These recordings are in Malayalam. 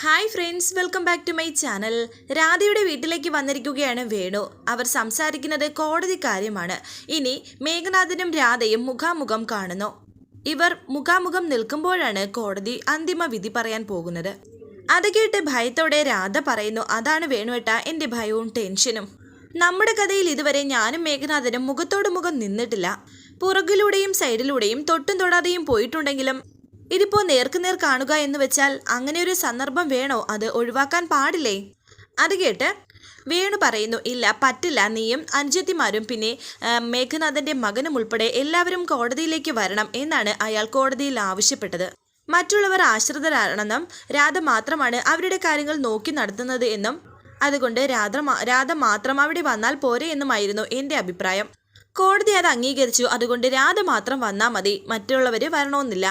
Hi friends welcome back to my channel രാധയുടെ വീട്ടിലേക്ക് വന്നിരിക്കുകയാണ് വേണു. അവർ സംസാരിക്കുന്നത് കോടതി കാര്യമാണ്. ഇനി മേഘനാഥനും രാധയും മുഖാമുഖം കാണുന്നു. ഇവർ മുഖാമുഖം നിൽക്കുമ്പോഴാണ് കോടതി അന്തിമ വിധി പറയാൻ പോകുന്നത്. അത് കേട്ട് ഭയത്തോടെ രാധ പറയുന്നു അതാണ് വേണുവേട്ട എന്റെ ഭയവും ടെൻഷനും. നമ്മുടെ കഥയിൽ ഇതുവരെ ഞാനും മേഘനാഥനും മുഖത്തോട് മുഖം നിന്നിട്ടില്ല. പുറകിലൂടെയും സൈഡിലൂടെയും തൊട്ടും തൊടാതെയും പോയിട്ടുണ്ടെങ്കിലും ഇതിപ്പോ നേർക്കുനേർ കാണുക എന്ന് വെച്ചാൽ അങ്ങനെ ഒരു സന്ദർഭം വേണോ? അത് ഒഴിവാക്കാൻ പാടില്ലേ? അത് കേട്ട് വേണു പറയുന്നു ഇല്ല പറ്റില്ല. നീയും അനുജത്തിമാരും പിന്നെ മേഘനാഥന്റെ മകനും ഉൾപ്പെടെ എല്ലാവരും കോടതിയിലേക്ക് വരണം എന്നാണ് അയാൾ കോടതിയിൽ ആവശ്യപ്പെട്ടത്. മറ്റുള്ളവർ ആശ്രിതരാണെന്നും രാധ മാത്രമാണ് അവരുടെ കാര്യങ്ങൾ നോക്കി നടത്തുന്നത് എന്നും അതുകൊണ്ട് രാധ രാധ മാത്രം അവിടെ വന്നാൽ പോരെ എന്നുമായിരുന്നു എന്റെ അഭിപ്രായം. കോടതി അത് അംഗീകരിച്ചു. അതുകൊണ്ട് രാധ മാത്രം വന്നാൽ മതി. മറ്റുള്ളവര് വരണമെന്നില്ല.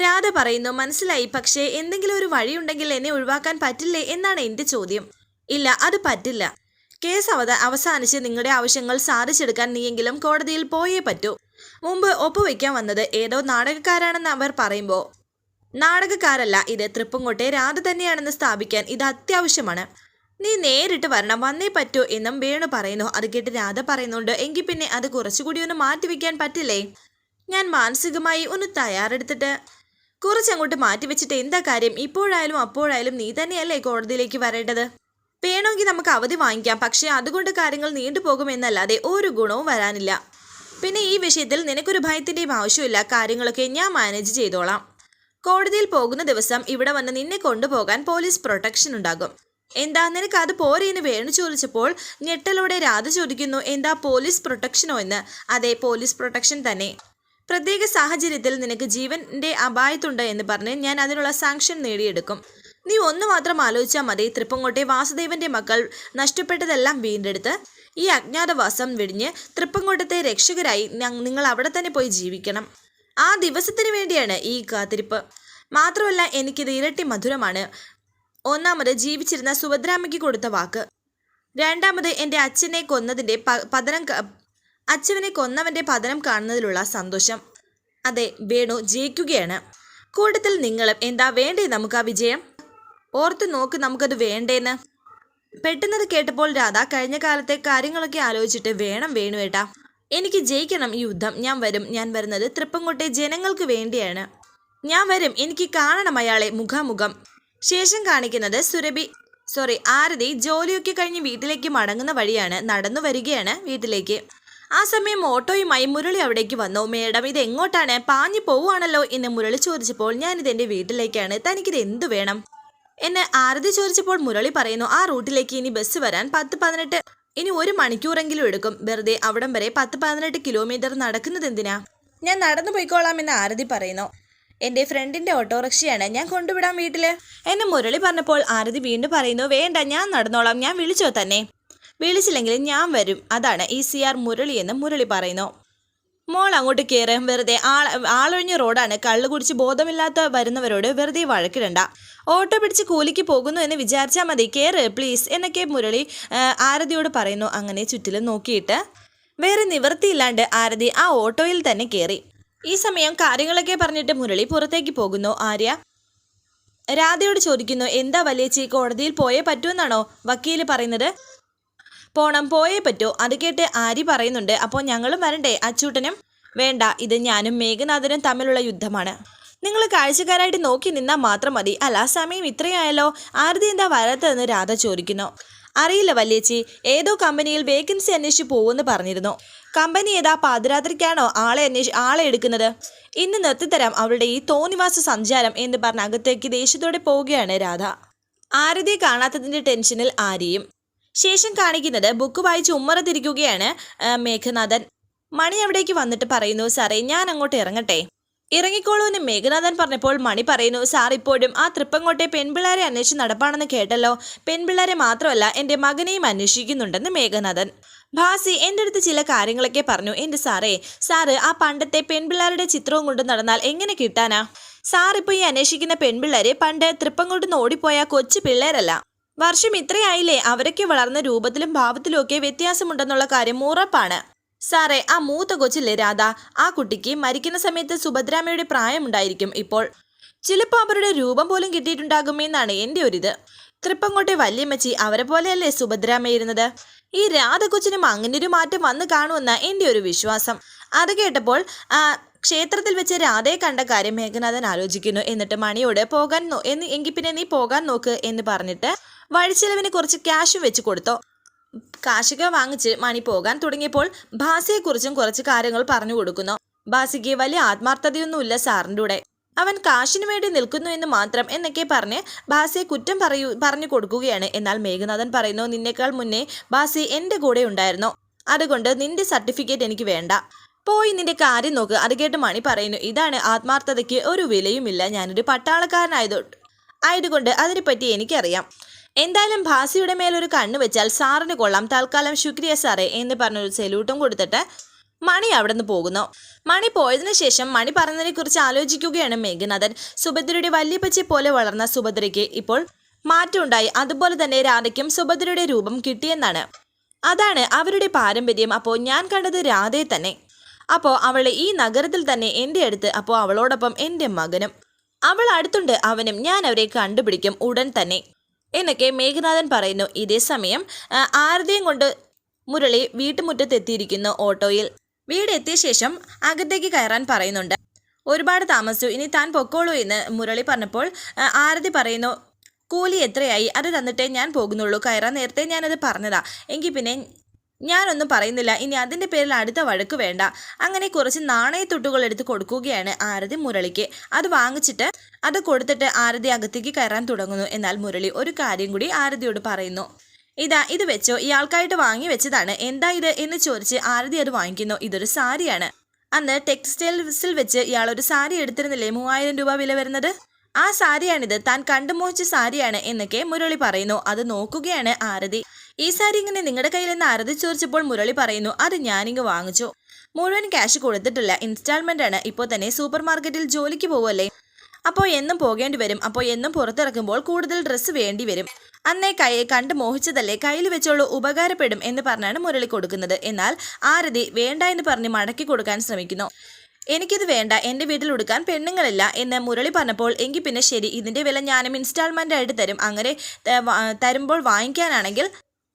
രാധ പറയുന്നു മനസ്സിലായി പക്ഷേ എന്തെങ്കിലും ഒരു വഴിയുണ്ടെങ്കിൽ എന്നെ ഒഴിവാക്കാൻ പറ്റില്ലേ എന്നാണ് എന്റെ ചോദ്യം. ഇല്ല അത് പറ്റില്ല. കേസ് അവത അവസാനിച്ച് നിങ്ങളുടെ ആവശ്യങ്ങൾ സാധിച്ചെടുക്കാൻ നീയെങ്കിലും കോടതിയിൽ പോയേ പറ്റൂ. മുമ്പ് ഒപ്പുവെക്കാൻ വന്നത് ഏതോ നാടകക്കാരാണെന്ന് അവർ പറയുമ്പോൾ നാടകക്കാരല്ല ഇത് തൃപ്പുംകോട്ടെ രാധ തന്നെയാണെന്ന് സ്ഥാപിക്കാൻ ഇത് അത്യാവശ്യമാണ്. നീ നേരിട്ട് വരണം വന്നേ പറ്റൂ എന്നും വേണു പറയുന്നു. അത് കേട്ട് രാധ പറയുന്നുണ്ട് എങ്കിൽ പിന്നെ അത് കുറച്ചുകൂടി ഒന്ന് മാറ്റിവെക്കാൻ പറ്റില്ലേ? ഞാൻ മാനസികമായി ഒന്ന് തയ്യാറെടുത്തിട്ട് കുറച്ചങ്ങോട്ട് മാറ്റിവെച്ചിട്ട് എന്താ കാര്യം? ഇപ്പോഴായാലും അപ്പോഴായാലും നീ തന്നെയല്ലേ കോടതിയിലേക്ക് വരേണ്ടത്? വേണമെങ്കിൽ നമുക്ക് അവധി വാങ്ങിക്കാം. പക്ഷേ അതുകൊണ്ട് കാര്യങ്ങൾ നീണ്ടുപോകുമെന്നല്ലാതെ ഒരു ഗുണവും വരാനില്ല. പിന്നെ ഈ വിഷയത്തിൽ നിനക്കൊരു ഭയത്തിന്റെയും ആവശ്യമില്ല കാര്യങ്ങളൊക്കെ ഞാൻ മാനേജ് ചെയ്തോളാം. കോടതിയിൽ പോകുന്ന ദിവസം ഇവിടെ വന്ന് നിന്നെ കൊണ്ടുപോകാൻ പോലീസ് പ്രൊട്ടക്ഷൻ ഉണ്ടാകും. എന്താ നിനക്ക് അത് പോരെ എന്ന് വേണു ചോദിച്ചപ്പോൾ ഞെട്ടലോടെ രാധ ചോദിക്കുന്നു എന്താ പോലീസ് പ്രൊട്ടക്ഷനോ എന്ന്? അതെ പോലീസ് പ്രൊട്ടക്ഷൻ തന്നെ. പ്രത്യേക സാഹചര്യത്തിൽ നിനക്ക് ജീവന്റെ അപായത്തുണ്ട് എന്ന് പറഞ്ഞ് ഞാൻ അതിനുള്ള സാങ്ഷൻ നേടിയെടുക്കും. നീ ഒന്ന് മാത്രം ആലോചിച്ചാൽ മതി തൃപ്പങ്കോട്ടെ വാസുദേവന്റെ മക്കൾ നഷ്ടപ്പെട്ടതെല്ലാം വീണ്ടെടുത്ത് ഈ അജ്ഞാതവാസം വെടിഞ്ഞ് തൃപ്പങ്കോട്ടത്തെ രക്ഷകരായി നിങ്ങൾ അവിടെ തന്നെ പോയി ജീവിക്കണം. ആ ദിവസത്തിന് വേണ്ടിയാണ് ഈ കാത്തിരിപ്പ്. മാത്രമല്ല എനിക്കിത് ഇരട്ടി മധുരമാണ്. ഒന്നാമത് ജീവിച്ചിരുന്ന സുഭദ്രാമയ്ക്ക് കൊടുത്ത വാക്ക്. രണ്ടാമത് എന്റെ അച്ഛനെ കൊന്നതിന്റെ പതനം ക- കൊന്നവന്റെ പതനം കാണുന്നതിലുള്ള സന്തോഷം. അതെ വേണു ജയിക്കുകയാണ്. കൂട്ടത്തിൽ നിങ്ങളും എന്താ വേണ്ടേ നമുക്ക് ആ വിജയം? ഓർത്ത് നോക്ക് നമുക്കത് വേണ്ടേന്ന്. പെട്ടെന്നത് കേട്ടപ്പോൾ രാധ കഴിഞ്ഞ കാലത്തെ കാര്യങ്ങളൊക്കെ ആലോചിച്ചിട്ട് വേണം വേണു ഏട്ടാ. എനിക്ക് ജയിക്കണം ഈ യുദ്ധം. ഞാൻ വരും. ഞാൻ വരുന്നത് തൃപ്പങ്കോട്ടെ ജനങ്ങൾക്ക് വേണ്ടിയാണ്. ഞാൻ വരും. എനിക്ക് കാണണം അയാളെ മുഖാമുഖം. ശേഷം കാണിക്കുന്നത് സുരഭി സോറി ആരതി ജോലിയൊക്കെ കഴിഞ്ഞ് വീട്ടിലേക്ക് മടങ്ങുന്ന വഴിയാണ്. നടന്നു വരികയാണ് വീട്ടിലേക്ക്. ആ സമയം ഓട്ടോയുമായി മുരളി അവിടേക്ക് വന്നു. മേഡം ഇത് എങ്ങോട്ടാണ് പാഞ്ഞു പോവുകയാണല്ലോ എന്ന് മുരളി ചോദിച്ചപ്പോൾ ഞാനിത് എന്റെ വീട്ടിലേക്കാണ്. തനിക്കിത് എന്തു വേണം? എന്നെ ആരതി ചോദിച്ചപ്പോൾ മുരളി പറയുന്നു ആ റൂട്ടിലേക്ക് ഇനി ബസ് വരാൻ പത്ത് പതിനെട്ട് ഇനി ഒരു മണിക്കൂറെങ്കിലും എടുക്കും. വെറുതെ അവിടം വരെ പത്ത് പതിനെട്ട് കിലോമീറ്റർ നടക്കുന്നത് എന്തിനാ? ഞാൻ നടന്നു പോയിക്കോളാം എന്ന് ആരതി പറയുന്നു. എന്റെ ഫ്രണ്ടിന്റെ ഓട്ടോറിക്ഷയാണ്. ഞാൻ കൊണ്ടുവിടാം വീട്ടിൽ? എന്നെ മുരളി പറഞ്ഞപ്പോൾ ആരതി വീണ്ടും പറയുന്നു വേണ്ട ഞാൻ നടന്നോളാം. ഞാൻ വിളിച്ചോ തന്നെ. വിളിച്ചില്ലെങ്കിൽ ഞാൻ വരും. അതാണ് ഈ സി ആർ മുരളി എന്ന് മുരളി പറയുന്നു. മോൾ അങ്ങോട്ട് കയറി വെറുതെ ആൾ ആളൊഴിഞ്ഞ റോഡാണ്. കള്ളു കുടിച്ച് ബോധമില്ലാത്ത വരുന്നവരോട് വെറുതെ വഴക്കിടണ്ട. ഓട്ടോ പിടിച്ച് കൂലിക്ക് പോകുന്നു എന്ന് വിചാരിച്ചാൽ മതി. കയറ് പ്ലീസ് എന്നൊക്കെ മുരളി ആരതിയോട് പറയുന്നു. അങ്ങനെ ചുറ്റിലും നോക്കിയിട്ട് വേറെ നിവൃത്തിയില്ലാണ്ട് ആരതി ആ ഓട്ടോയിൽ തന്നെ കയറി ഈ സമയം കാര്യങ്ങളൊക്കെ പറഞ്ഞിട്ട് മുരളി പുറത്തേക്ക് പോകുന്നു. ആര്യ രാധയോട് ചോദിക്കുന്നു എന്താ വലിയച്ചി കോടതിയിൽ പോയേ പറ്റുമെന്നാണോ വക്കീൽ പറയുന്നത് പോണം പോയേ പറ്റൂ. അത് കേട്ട് ആരി പറയുന്നുണ്ട് അപ്പോൾ ഞങ്ങളും വരണ്ടേ? അച്ചൂട്ടനും? വേണ്ട ഇത് ഞാനും മേഘനാഥനും തമ്മിലുള്ള യുദ്ധമാണ്. നിങ്ങൾ കാഴ്ചക്കാരായിട്ട് നോക്കി നിന്നാൽ മാത്രം മതി. അല്ല സമയം ഇത്രയായല്ലോ. ആരതി എന്താ വരാത്തതെന്ന് രാധ ചോദിക്കുന്നു. അറിയില്ല വല്യേച്ചി. ഏതോ കമ്പനിയിൽ വേക്കൻസി അന്വേഷിച്ച് പോകുമെന്ന് പറഞ്ഞിരുന്നു. കമ്പനി ഏതാ പാതിരാത്രിക്കാണോ ആളെ അന്വേഷി ആളെ എടുക്കുന്നത്? ഇന്ന് നിർത്തിത്തരാം അവളുടെ ഈ തോന്നിവാസ സഞ്ചാരം എന്ന് പറഞ്ഞ് അകത്തേക്ക് ദേഷ്യത്തോടെ പോവുകയാണ് രാധ. ആരതിയെ കാണാത്തതിന്റെ ടെൻഷനിൽ ആര്യയും ശേഷം കാണിക്കുന്നത് ബുക്ക് വായിച്ച് ഉമ്മറത്തിരിക്കുകയാണ് മേഘനാഥൻ. മണി അവിടേക്ക് വന്നിട്ട് പറയുന്നു സാറേ ഞാൻ അങ്ങോട്ട് ഇറങ്ങട്ടെ. ഇറങ്ങിക്കോളൂ എന്ന് മേഘനാഥൻ പറഞ്ഞപ്പോൾ മണി പറയുന്നു സാർ ഇപ്പോഴും ആ തൃപ്പങ്ങോട്ടെ പെൺപിള്ളേരെ അന്വേഷിച്ച് നടപ്പാണെന്ന് കേട്ടല്ലോ. പെൺപിള്ളേരെ മാത്രമല്ല എന്റെ മകനെയും അന്വേഷിക്കുന്നുണ്ടെന്ന് മേഘനാഥൻ. ഭാസി എന്റെ അടുത്ത് ചില കാര്യങ്ങളൊക്കെ പറഞ്ഞു. എന്റെ സാറേ സാറ് ആ പണ്ടത്തെ പെൺപിള്ളേരുടെ ചിത്രവും കൊണ്ട് നടന്നാൽ എങ്ങനെ കിട്ടാനാ? സാർ ഇപ്പോൾ ഈ അന്വേഷിക്കുന്ന പെൺപിള്ളേരെ പണ്ട് തൃപ്പങ്ങോട്ട് നിന്ന് ഓടിപ്പോയ കൊച്ചു പിള്ളേരല്ല. വർഷം ഇത്രയായില്ലേ അവരൊക്കെ വളർന്ന രൂപത്തിലും ഭാവത്തിലും ഒക്കെ വ്യത്യാസമുണ്ടെന്നുള്ള കാര്യം ഉറപ്പാണ്. സാറേ ആ മൂത്ത കൊച്ചില്ലേ രാധ? ആ കുട്ടിക്ക് മരിക്കുന്ന സമയത്ത് സുഭദ്രാമയുടെ പ്രായമുണ്ടായിരിക്കും ഇപ്പോൾ. ചിലപ്പോൾ അവരുടെ രൂപം പോലും കിട്ടിയിട്ടുണ്ടാകുമെന്നാണ് എന്റെ ഒരിത്. തൃപ്പങ്കോട്ടെ വല്യമ്മച്ചി അവരെ പോലെയല്ലേ സുഭദ്രാമയിരുന്നത് ഈ രാധകൊച്ചിനും അങ്ങനെ ഒരു മാറ്റം വന്നു കാണുമെന്ന എന്റെ ഒരു വിശ്വാസം. അത് കേട്ടപ്പോൾ ആ ക്ഷേത്രത്തിൽ വെച്ച് രാധയെ കണ്ട കാര്യം മേഘനാഥൻ ആലോചിക്കുന്നു. എന്നിട്ട് മണിയോട് പോകാൻ എന്ന് എങ്കിൽ പിന്നെ നീ പോകാൻ നോക്ക് എന്ന് പറഞ്ഞിട്ട് വഴിച്ചെലവിന് കുറച്ച് ക്യാഷും വെച്ച് കൊടുത്തോ. കാശിക വാങ്ങിച്ച് മണി പോകാൻ തുടങ്ങിയപ്പോൾ ഭാസിയെക്കുറിച്ചും കുറച്ച് കാര്യങ്ങൾ പറഞ്ഞു കൊടുക്കുന്നു. ഭാസിക്ക് വലിയ ആത്മാർത്ഥതയൊന്നുമില്ല സാറിന്റെ കൂടെ. അവൻ കാശിനു വേണ്ടി നിൽക്കുന്നു എന്ന് മാത്രം എന്നൊക്കെ പറഞ്ഞ് ബാസിയെ കുറ്റം പറയൂ പറഞ്ഞു കൊടുക്കുകയാണ്. എന്നാൽ മേഘനാഥൻ പറയുന്നു നിന്നേക്കാൾ മുന്നേ ഭാസി എന്റെ കൂടെ ഉണ്ടായിരുന്നു. അതുകൊണ്ട് നിന്റെ സർട്ടിഫിക്കറ്റ് എനിക്ക് വേണ്ട. പോയി നിന്റെ കാര്യം നോക്ക്. അത് കേട്ട് മണി പറയുന്നു ഇതാണ് ആത്മാർത്ഥതയ്ക്ക് ഒരു വിലയുമില്ല. ഞാനൊരു പട്ടാളക്കാരനായതോ ആയതുകൊണ്ട് അതിനെപ്പറ്റി എനിക്കറിയാം. എന്തായാലും ഭാസിയുടെ മേലൊരു കണ്ണ് വെച്ചാൽ സാറിന് കൊള്ളാം. തൽക്കാലം ശുക്രിയ സാറേ എന്ന് പറഞ്ഞൊരു സെല്യൂട്ടും കൊടുത്തിട്ട് മണി അവിടെ നിന്ന് പോകുന്നു. മണി പോയതിനു ശേഷം മണി പറഞ്ഞതിനെ കുറിച്ച് ആലോചിക്കുകയാണ് മേഘനാഥൻ. സുഭദ്രയുടെ വല്യപ്പച്ചെ പോലെ വളർന്ന സുഭദ്രയ്ക്ക് ഇപ്പോൾ മാറ്റമുണ്ടായി. അതുപോലെ തന്നെ രാധയ്ക്കും സുഭദ്രയുടെ രൂപം കിട്ടിയെന്നാണ്. അതാണ് അവരുടെ പാരമ്പര്യം. അപ്പോൾ ഞാൻ കണ്ടത് രാധയെ തന്നെ. അപ്പോൾ അവൾ ഈ നഗരത്തിൽ തന്നെ എന്റെ അടുത്ത് അപ്പോൾ അവളോടൊപ്പം എന്റെ മകനും. അവൾ അടുത്തുണ്ട്. അവനും ഞാൻ അവരെ കണ്ടുപിടിക്കും ഉടൻ തന്നെ. എന്നൊക്കെ മേഘനാഥൻ പറയുന്നു. ഇതേ സമയം ആ, ആരതിയും കൊണ്ട് മുരളി വീട്ടുമുറ്റത്തെത്തിയിരിക്കുന്നു ഓട്ടോയിൽ. വീട് എത്തിയ ശേഷം അകത്തേക്ക് കയറാൻ പറയുന്നുണ്ട്. ഒരുപാട് താമസിച്ചു. ഇനി താൻ പൊക്കോളൂ എന്ന് മുരളി പറഞ്ഞപ്പോൾ ആരതി പറയുന്നു കൂലി എത്രയായി? അത് തന്നിട്ടേ ഞാൻ പോകുന്നുള്ളൂ. കയറാൻ നേരത്തെ ഞാനത് പറഞ്ഞതാ. എങ്കിൽ പിന്നെ ഞാനൊന്നും പറയുന്നില്ല. ഇനി അതിന്റെ പേരിൽ അടുത്ത വഴക്ക് വേണ്ട. അങ്ങനെ കുറച്ച് നാണയത്തൊട്ടുകൾ എടുത്ത് കൊടുക്കുകയാണ് ആരതി മുരളിക്ക്. അത് വാങ്ങിച്ചിട്ട് അത് കൊടുത്തിട്ട് ആരതി അകത്തേക്ക് കയറാൻ തുടങ്ങുന്നു. എന്നാൽ മുരളി ഒരു കാര്യം കൂടി ആരതിയോട് പറയുന്നു. ഇതാ ഇത് വെച്ചോ. ഇയാൾക്കായിട്ട് വാങ്ങി വെച്ചതാണ്. എന്താ ഇത് എന്ന് ചോദിച്ച് ആരതി അത് വാങ്ങിക്കുന്നു. ഇതൊരു സാരിയാണ്. അന്ന് ടെക്സ്റ്റൈൽസിൽ വെച്ച് ഇയാൾ ഒരു സാരി എടുത്തിരുന്നില്ലേ? മൂവായിരം രൂപ വില വരുന്നത്? ആ സാരിയാണിത്. താൻ കണ്ടുമോഹിച്ച സാരിയാണ് എന്നൊക്കെ മുരളി പറയുന്നു. അത് നോക്കുകയാണ് ആരതി. ഈ സാരി ഇങ്ങനെ നിങ്ങളുടെ കയ്യിൽ നിന്ന് ആരതി ചോദിച്ചപ്പോൾ മുരളി പറയുന്നു അത് ഞാനിങ്ങ് വാങ്ങിച്ചു. മുഴുവൻ ക്യാഷ് കൊടുത്തിട്ടില്ല. ഇൻസ്റ്റാൾമെന്റ് ആണ്. ഇപ്പോൾ തന്നെ സൂപ്പർ മാർക്കറ്റിൽ ജോലിക്ക് പോവല്ലേ? അപ്പോൾ എന്നും പോകേണ്ടി വരും. അപ്പോൾ എന്നും പുറത്തിറക്കുമ്പോൾ കൂടുതൽ ഡ്രസ്സ് വേണ്ടി വരും. അന്നേ കൈ കണ്ട് മോഹിച്ചതല്ലേ കയ്യിൽ വെച്ചോളൂ. ഉപകാരപ്പെടും എന്ന് പറഞ്ഞാണ് മുരളി കൊടുക്കുന്നത്. എന്നാൽ ആരതി വേണ്ട എന്ന് പറഞ്ഞ് മടക്കി കൊടുക്കാൻ ശ്രമിക്കുന്നു. എനിക്കിത് വേണ്ട എന്റെ വീട്ടിൽ ഉടുക്കാൻ പെണ്ണുങ്ങളില്ല എന്ന് മുരളി പറഞ്ഞപ്പോൾ എങ്കിൽ പിന്നെ ശരി ഇതിന്റെ വില ഞാനും ഇൻസ്റ്റാൾമെന്റ് ആയിട്ട് തരും. അങ്ങനെ തരുമ്പോൾ വാങ്ങിക്കാനാണെങ്കിൽ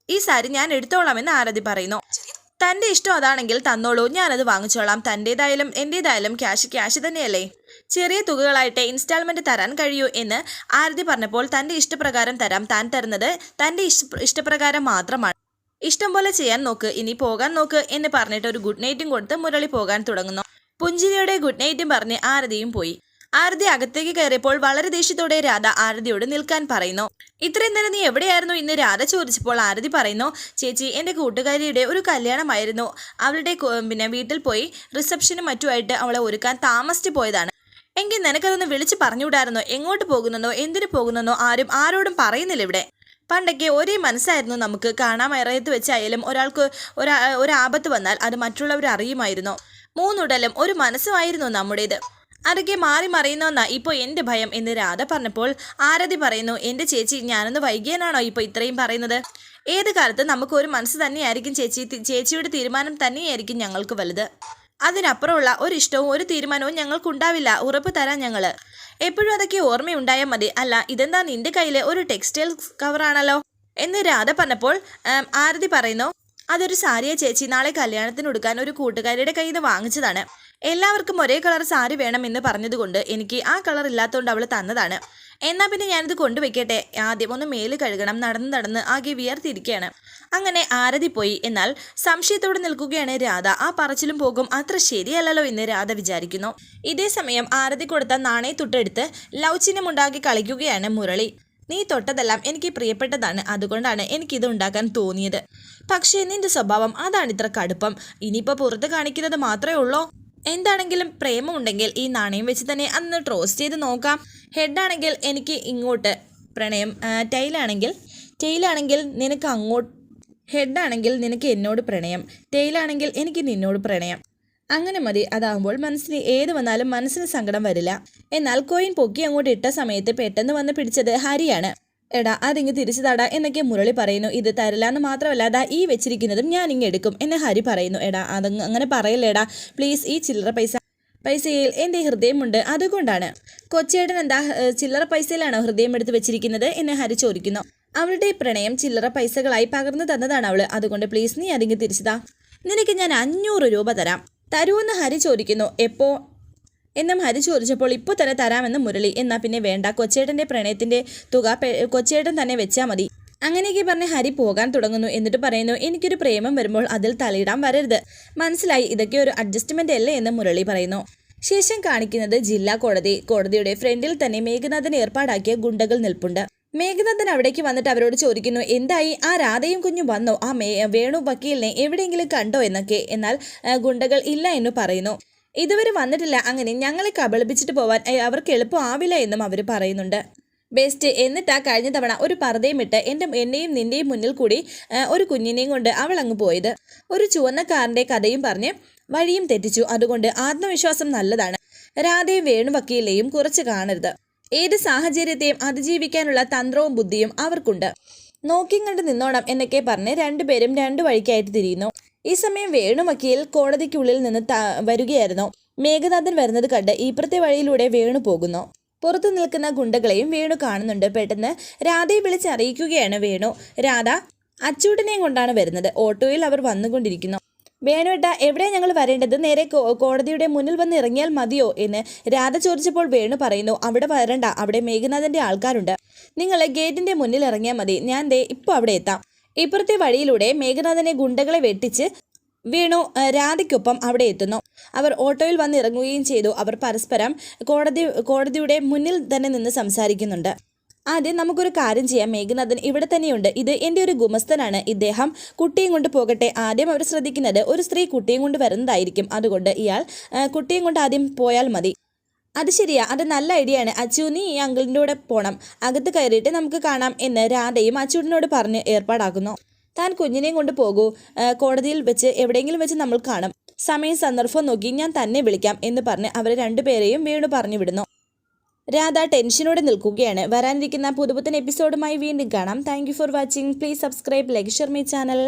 ഈ സാരി ഞാൻ എടുത്തോളാം എന്ന് ആരതി പറയുന്നു. തന്റെ ഇഷ്ടം അതാണെങ്കിൽ തന്നോളൂ ഞാനത് വാങ്ങിച്ചോളാം. തന്റേതായാലും എന്റേതായാലും ക്യാഷ് ക്യാഷ് തന്നെയല്ലേ? ചെറിയ തുകകളായിട്ട് ഇൻസ്റ്റാൾമെന്റ് തരാൻ കഴിയൂ എന്ന് ആരതി പറഞ്ഞപ്പോൾ തന്റെ ഇഷ്ടപ്രകാരം തരാം. താൻ തരുന്നത് തന്റെ ഇഷ്ടപ്രകാരം മാത്രമാണ്. ഇഷ്ടം പോലെ ചെയ്യാൻ നോക്ക് ഇനി പോകാൻ നോക്ക് എന്ന് പറഞ്ഞിട്ട് ഒരു ഗുഡ് നൈറ്റും കൊടുത്ത് മുരളി പോകാൻ തുടങ്ങുന്നു. പുഞ്ചിരിയുടെ ഗുഡ് നൈറ്റും പറഞ്ഞ് ആരതിയും പോയി. ആരതി അകത്തേക്ക് കയറിയപ്പോൾ വളരെ ദേഷ്യത്തോടെ രാധ ആരതിയോട് നിൽക്കാൻ പറയുന്നു. ഇത്രയും നേരം നീ എവിടെയായിരുന്നു? ഇന്ന് രാധ ചോദിച്ചപ്പോൾ ആരതി പറയുന്നു ചേച്ചി എന്റെ കൂട്ടുകാരിയുടെ ഒരു കല്യാണമായിരുന്നു. അവളുടെ പിന്നെ വീട്ടിൽ പോയി റിസപ്ഷനും മറ്റുമായിട്ട് അവളെ ഒരുക്കാൻ താമസിച്ചു പോയതാണ്. എങ്കിൽ നിനക്കതൊന്ന് വിളിച്ച് പറഞ്ഞുവിടായിരുന്നോ എങ്ങോട്ട് പോകുന്നെന്നോ എന്തിനു പോകുന്നെന്നോ ആരും ആരോടും പറയുന്നില്ല ഇവിടെ. പണ്ടൊക്കെ ഒരേ മനസ്സായിരുന്നു നമുക്ക്. കാണാമറയത്ത് വെച്ചായാലും ഒരാൾക്ക് ഒരു ഒരാപത്ത് വന്നാൽ അത് മറ്റുള്ളവർ അറിയുമായിരുന്നു. മൂന്നുടലും ഒരു മനസ്സുമായിരുന്നു നമ്മുടേത്. അരകെ മാറി മറിയുന്നോന്നാ ഇപ്പോൾ എന്റെ ഭയം എന്ന് രാധ പറഞ്ഞപ്പോൾ ആരതി പറയുന്നു എന്റെ ചേച്ചി ഞാനൊന്ന് വൈകിയനാണോ ഇപ്പോൾ ഇത്രയും പറയുന്നത്? ഏത് കാലത്ത് നമുക്ക് ഒരു മനസ്സ് തന്നെയായിരിക്കും ചേച്ചി ചേച്ചിയുടെ തീരുമാനം തന്നെയായിരിക്കും ഞങ്ങൾക്ക് വലുത്. അതിനപ്പുറമുള്ള ഒരു ഇഷ്ടവും ഒരു തീരുമാനവും ഞങ്ങൾക്കുണ്ടാവില്ല ഉറപ്പ് തരാം ഞങ്ങൾ എപ്പോഴും അതൊക്കെ ഓർമ്മയുണ്ടായാൽ മതി. അല്ല ഇതെന്താ നിന്റെ കയ്യിലെ ഒരു ടെക്സ്റ്റൈൽ കവറാണല്ലോ? എന്ന് രാധ പറഞ്ഞപ്പോൾ ആരതി പറയുന്നു അതൊരു സാരിയെ ചേച്ചി. നാളെ കല്യാണത്തിന് ഉടുക്കാൻ ഒരു കൂട്ടുകാരിയുടെ കയ്യിൽ നിന്ന് വാങ്ങിച്ചതാണ്. എല്ലാവർക്കും ഒരേ കളർ സാരി വേണം എന്ന് പറഞ്ഞതുകൊണ്ട് എനിക്ക് ആ കളർ ഇല്ലാത്തതുകൊണ്ട് അവൾ തന്നതാണ്. എന്നാൽ പിന്നെ ഞാനിത് കൊണ്ടുവയ്ക്കട്ടെ. ആദ്യം ഒന്ന് മേൽ കഴുകണം. നടന്ന് നടന്ന് ആകെ വിയർത്തിരിക്കുകയാണ് അങ്ങനെ ആരതി പോയി. എന്നാൽ സംശയത്തോടെ നിൽക്കുകയാണ് രാധ. ആ പറച്ചിലും പോകും. അത്ര ശരിയല്ലല്ലോ എന്ന് രാധ വിചാരിക്കുന്നു. ഇതേ സമയം ആരതി കൊടുത്ത നാണയത്തൊട്ടെടുത്ത് ലവ് ചിഹ്നമുണ്ടാക്കി കളിക്കുകയാണ് മുരളി. നീ തൊട്ടതെല്ലാം എനിക്ക് പ്രിയപ്പെട്ടതാണ്. അതുകൊണ്ടാണ് എനിക്കിത് ഉണ്ടാക്കാൻ തോന്നിയത്. പക്ഷേ നിന്റെ സ്വഭാവം അതാണ് ഇത്ര കടുപ്പം. ഇനിയിപ്പോൾ പുറത്ത് കാണിക്കുന്നത് മാത്രമേ ഉള്ളൂ. എന്താണെങ്കിലും പ്രേമമുണ്ടെങ്കിൽ ഈ നാണയം വെച്ച് തന്നെ അന്ന് ട്രോസ് ചെയ്ത് നോക്കാം. ഹെഡാണെങ്കിൽ എനിക്ക് ഇങ്ങോട്ട് പ്രണയം ടൈലാണെങ്കിൽ ടൈലാണെങ്കിൽ നിനക്ക് അങ്ങോട്ട് ഹെഡാണെങ്കിൽ നിനക്ക് എന്നോട് പ്രണയം. ടെയിലാണെങ്കിൽ എനിക്ക് നിന്നോട് പ്രണയം. അങ്ങനെ മതി. അതാകുമ്പോൾ മനസ്സിന് ഏത് വന്നാലും മനസ്സിന് സങ്കടം വരില്ല. എന്നാൽ കോയിൻ പൊക്കി അങ്ങോട്ട് ഇട്ട സമയത്ത് പെട്ടെന്ന് വന്ന് പിടിച്ചത് ഹരിയാണ്. എടാ അതിങ്ങ് തിരിച്ചു താടാ എന്നൊക്കെ മുരളി പറയുന്നു. ഇത് തരില്ലാന്ന് മാത്രമല്ല അതാ ഈ വെച്ചിരിക്കുന്നതും ഞാൻ ഇങ്ങ് എടുക്കും എന്ന് ഹരി പറയുന്നു. എടാ അതങ്ങ് അങ്ങനെ പറയല്ലേടാ. പ്ലീസ് ഈ ചില്ലറ പൈസ പൈസയിൽ എന്റെ ഹൃദയമുണ്ട്. അതുകൊണ്ടാണ്. കൊച്ചേടൻ എന്താ ചില്ലറ പൈസയിലാണോ ഹൃദയം എടുത്ത് വെച്ചിരിക്കുന്നത് എന്ന് ഹരി ചോദിക്കുന്നു. അവളുടെ പ്രണയം ചില്ലറ പൈസകളായി പകർന്നു തന്നതാണ് അവൾ. അതുകൊണ്ട് പ്ലീസ് നീ അതിങ്ങ് തിരിച്ചതാ നിനക്ക് ഞാൻ അഞ്ഞൂറ് രൂപ തരാം. തരൂന്ന് ഹരി ചോദിക്കുന്നു എപ്പോ? എന്നും ഹരി ചോദിച്ചപ്പോൾ ഇപ്പോൾ തന്നെ തരാമെന്ന് മുരളി. എന്നാൽ പിന്നെ വേണ്ട. കൊച്ചേട്ടന്റെ പ്രണയത്തിന്റെ തുക കൊച്ചേട്ടൻ തന്നെ വെച്ചാൽ മതി. അങ്ങനെയൊക്കെ പറഞ്ഞ് ഹരി പോകാൻ തുടങ്ങുന്നു. എന്നിട്ട് പറയുന്നു എനിക്കൊരു പ്രേമം വരുമ്പോൾ അതിൽ തലയിടാൻ വരരുത്. മനസ്സിലായി ഇതൊക്കെ ഒരു അഡ്ജസ്റ്റ്മെന്റ് അല്ലേ? എന്ന് മുരളി പറയുന്നു. ശേഷം കാണിക്കുന്നത് ജില്ലാ കോടതി. കോടതിയുടെ ഫ്രണ്ടിൽ തന്നെ മേഘനാഥൻ ഏർപ്പാടാക്കിയ ഗുണ്ടകൾ നിൽപ്പുണ്ട്. മേഘനാഥൻ അവിടേക്ക് വന്നിട്ട് അവരോട് ചോദിക്കുന്നു എന്തായി? ആ രാധയും കുഞ്ഞും വന്നോ? ആ മേ വേണു വക്കീലിനെ എവിടെയെങ്കിലും കണ്ടോ എന്നൊക്കെ? എന്നാൽ ഗുണ്ടകൾ ഇല്ല എന്ന് പറയുന്നു. ഇതുവരെ വന്നിട്ടില്ല. അങ്ങനെ ഞങ്ങളെ കബളിപ്പിച്ചിട്ട് പോവാൻ അവർക്ക് എളുപ്പമാവില്ല എന്നും അവർ പറയുന്നുണ്ട്. ബെസ്റ്റ്. ആ കഴിഞ്ഞ തവണ ഒരു പർദ്ദയും ഇട്ട് എന്റെ എന്നെയും നിന്റെയും മുന്നിൽ കൂടി ഒരു കുഞ്ഞിനെയും കൊണ്ട് അവൾ അങ്ങ് പോയത്. ഒരു ചുവന്ന കാറിന്റെ കഥയും പറഞ്ഞ് വഴിയും തെറ്റിച്ചു. അതുകൊണ്ട് ആത്മവിശ്വാസം നല്ലതാണ്. രാധയും വേണു വക്കീലെയും കുറച്ച് കാണരുത്. ഏത് സാഹചര്യത്തെയും അതിജീവിക്കാനുള്ള തന്ത്രവും ബുദ്ധിയും അവർക്കുണ്ട്. നോക്കിയും കണ്ട് നിന്നോണം എന്നൊക്കെ പറഞ്ഞ് രണ്ടുപേരും രണ്ടു വഴിക്കായിട്ട് തിരിയുന്നു. ഈ സമയം വേണു വക്കീൽ കോടതിക്കുള്ളിൽ നിന്ന് വരികയായിരുന്നു. മേഘനാഥൻ വരുന്നത് കണ്ട് ഇപ്പുറത്തെ വഴിയിലൂടെ വേണു പോകുന്നു. പുറത്തു നിൽക്കുന്ന ഗുണ്ടകളെയും വേണു കാണുന്നുണ്ട്. പെട്ടെന്ന് രാധയെ വിളിച്ചറിയിക്കുകയാണ് വേണു. രാധ അച്ചൂട്ടനെയും കൊണ്ടാണ് വരുന്നത്. ഓട്ടോയിൽ അവർ വന്നുകൊണ്ടിരിക്കുന്നു. വേണുവേട്ട എവിടെയാണ് ഞങ്ങൾ വരേണ്ടത്? നേരെ കോടതിയുടെ മുന്നിൽ വന്ന് ഇറങ്ങിയാൽ മതിയോ എന്ന് രാധ ചോദിച്ചപ്പോൾ വേണു പറയുന്നു. അവിടെ വരണ്ട അവിടെ മേഘനാഥന്റെ ആൾക്കാരുണ്ട്. നിങ്ങൾ ഗേറ്റിന്റെ മുന്നിൽ ഇറങ്ങിയാൽ മതി. ഞാൻ ദേ ഇപ്പോൾ അവിടെ എത്താം. ഇപ്പുറത്തെ വഴിയിലൂടെ മേഘനാഥനെ ഗുണ്ടകളെ വെട്ടിച്ച് വീണു രാധയ്ക്കൊപ്പം അവിടെ എത്തുന്നു. അവർ ഓട്ടോയിൽ വന്ന് ഇറങ്ങുകയും ചെയ്തു. അവർ പരസ്പരം കോടതി കോടതിയുടെ മുന്നിൽ തന്നെ നിന്ന് സംസാരിക്കുന്നുണ്ട്. ആദ്യം നമുക്കൊരു കാര്യം ചെയ്യാം. മേഘനാഥൻ ഇവിടെ തന്നെയുണ്ട്. ഇത് എന്റെ ഒരു ഗുമസ്തനാണ്. ഇദ്ദേഹം കുട്ടിയും കൊണ്ട് പോകട്ടെ. ആദ്യം അവർ ശ്രദ്ധിക്കുന്നത് ഒരു സ്ത്രീ കുട്ടിയും കൊണ്ട് വരുന്നതായിരിക്കും. അതുകൊണ്ട് ഇയാൾ കുട്ടിയും കൊണ്ട് ആദ്യം പോയാൽ മതി. അത് ശരിയാ. അത് നല്ല ഐഡിയ ആണ്. അച്ചു നീ ഈ അങ്കിളിന്റെ കൂടെ പോകണം അകത്ത് കയറിയിട്ട് നമുക്ക് കാണാം എന്ന് രാധയും അച്ചൂടിനോട് പറഞ്ഞ് ഏർപ്പാടാക്കുന്നു. താൻ കുഞ്ഞിനെയും കൊണ്ട് പോകൂ. കോടതിയിൽ വെച്ച് എവിടെയെങ്കിലും വെച്ച് നമ്മൾ കാണും. സമയം സന്ദർഭം നോക്കി ഞാൻ തന്നെ വിളിക്കാം എന്ന് പറഞ്ഞ് അവരെ രണ്ടുപേരെയും വീണു പറഞ്ഞു വിടുന്നു. രാധ ടെൻഷനോടെ നിൽക്കുകയാണ്. വരാനിരിക്കുന്ന പുതുപുത്തൻ എപ്പിസോഡുമായി വീണ്ടും കാണാം. Thank for watching please subscribe like share my channel